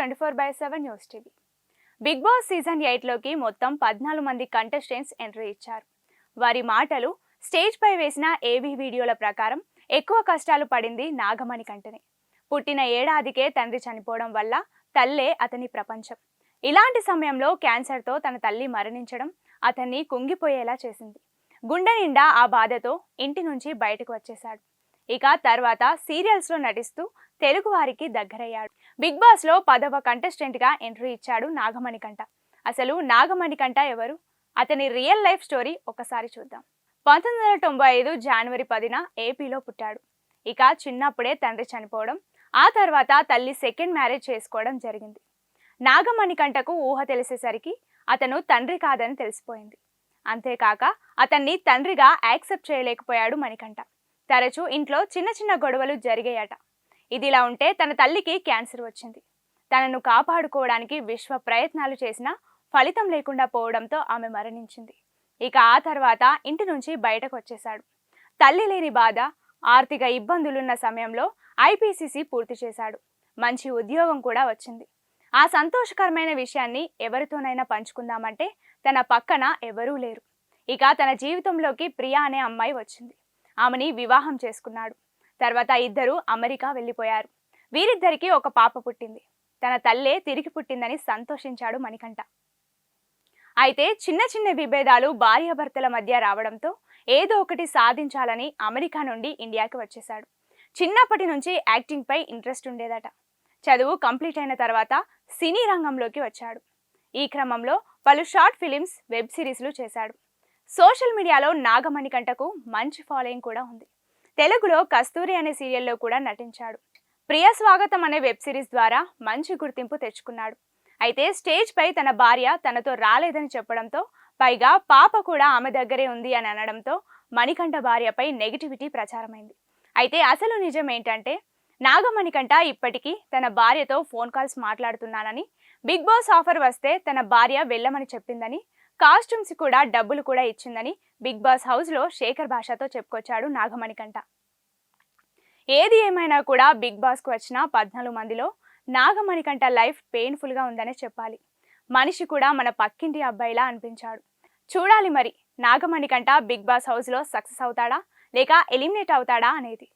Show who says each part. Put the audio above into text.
Speaker 1: Twenty four by seven news TV. Big boss season ఎయిట్లోకి మొత్తం పద్నాలుగు మంది కంటెస్టెంట్స్ ఎంట్రీ ఇచ్చారు. వారి మాటలు స్టేజ్ పై వేసిన ఏవీ వీడియోల ప్రకారం ఎక్కువ కష్టాలు పడింది నాగమణి కంటనే. పుట్టిన ఏడాదికే తండ్రి చనిపోవడం వల్ల తల్లే అతని ప్రపంచం. ఇలాంటి సమయంలో క్యాన్సర్తో తన తల్లి మరణించడం అతన్ని కుంగిపోయేలా చేసింది. గుండె నిండా ఆ బాధతో ఇంటి నుంచి బయటకు వచ్చేశాడు. ఇక తర్వాత సీరియల్స్లో నటిస్తూ తెలుగువారికి దగ్గరయ్యాడు. బిగ్ బాస్లో పదవ కంటెస్టెంట్గా ఎంట్రీ ఇచ్చాడు నాగమణికంట అసలు నాగమణికంట ఎవరు? అతని రియల్ లైఫ్ స్టోరీ ఒకసారి చూద్దాం. పంతొమ్మిది వందల తొంభై ఐదు జనవరి పదిన ఏపీలో పుట్టాడు. ఇక చిన్నప్పుడే తండ్రి చనిపోవడం ఆ తర్వాత తల్లి సెకండ్ మ్యారేజ్ చేసుకోవడం జరిగింది. నాగమణికంటకు ఊహ తెలిసేసరికి అతను తండ్రి కాదని తెలిసిపోయింది. అంతేకాక అతన్ని తండ్రిగా యాక్సెప్ట్ చేయలేకపోయాడు మణికంఠ. తరచూ ఇంట్లో చిన్న చిన్న గొడవలు జరిగాయట. ఇదిలా ఉంటే తన తల్లికి క్యాన్సర్ వచ్చింది. తనను కాపాడుకోవడానికి విశ్వ ప్రయత్నాలు చేసినా ఫలితం లేకుండా పోవడంతో ఆమె మరణించింది. ఇక ఆ తర్వాత ఇంటి నుంచి బయటకు వచ్చేశాడు. తల్లి లేని బాధ ఆర్థిక ఇబ్బందులున్న సమయంలో ఐపీసీసీ పూర్తి చేశాడు. మంచి ఉద్యోగం కూడా వచ్చింది. ఆ సంతోషకరమైన విషయాన్ని ఎవరితోనైనా పంచుకుందామంటే తన పక్కన ఎవరూ లేరు. ఇక తన జీవితంలోకి ప్రియా అనే అమ్మాయి వచ్చింది. ఆమెని వివాహం చేసుకున్నాడు. తర్వాత ఇద్దరు అమెరికా వెళ్ళిపోయారు. వీరిద్దరికి ఒక పాప పుట్టింది. తన తల్లే తిరిగి పుట్టిందని సంతోషించాడు మణికంఠ. అయితే చిన్న చిన్న విభేదాలు భార్యాభర్తల మధ్య రావడంతో ఏదో ఒకటి సాధించాలని అమెరికా నుండి ఇండియాకి వచ్చేశాడు. చిన్నప్పటి నుంచి యాక్టింగ్ పై ఇంట్రెస్ట్ ఉండేదట. చదువు కంప్లీట్ అయిన తర్వాత సినీ రంగంలోకి వచ్చాడు. ఈ క్రమంలో పలు షార్ట్ ఫిలిమ్స్ వెబ్ సిరీస్లు చేశాడు. సోషల్ మీడియాలో నాగమణికంటకు మంచి ఫాలోయింగ్ కూడా ఉంది. తెలుగులో కస్తూరి అనే సీరియల్లో కూడా నటించాడు. ప్రియ స్వాగతం అనే వెబ్ సిరీస్ ద్వారా మంచి గుర్తింపు తెచ్చుకున్నాడు. అయితే స్టేజ్ పై తన భార్య తనతో రాలేదని చెప్పడంతో పైగా పాప కూడా ఆమె దగ్గరే ఉంది అని అనడంతో మణికంఠ భార్యపై నెగిటివిటీ ప్రచారమైంది. అయితే అసలు నిజం ఏంటంటే నాగమణికంఠ ఇప్పటికీ తన భార్యతో ఫోన్ కాల్స్ మాట్లాడుతున్నానని బిగ్ బాస్ ఆఫర్ వస్తే తన భార్య వెళ్ళమని చెప్పిందని కాస్ట్యూమ్స్ కూడా డబ్బులు కూడా ఇచ్చిందని బిగ్ బాస్ హౌస్లో శేఖర్ భాషతో చెప్పుకొచ్చాడు నాగమణికంఠ. ఏది ఏమైనా కూడా బిగ్ బాస్కు వచ్చిన పద్నాలుగు మందిలో నాగమణికంఠ లైఫ్ పెయిన్ఫుల్గా ఉందనే చెప్పాలి. మనిషి కూడా మన పక్కింటి అబ్బాయిలా అనిపించాడు. చూడాలి మరి నాగమణికంఠ బిగ్ బాస్ హౌస్లో సక్సెస్ అవుతాడా? లేక ఎలిమినేట్ అవుతాడా అనేది.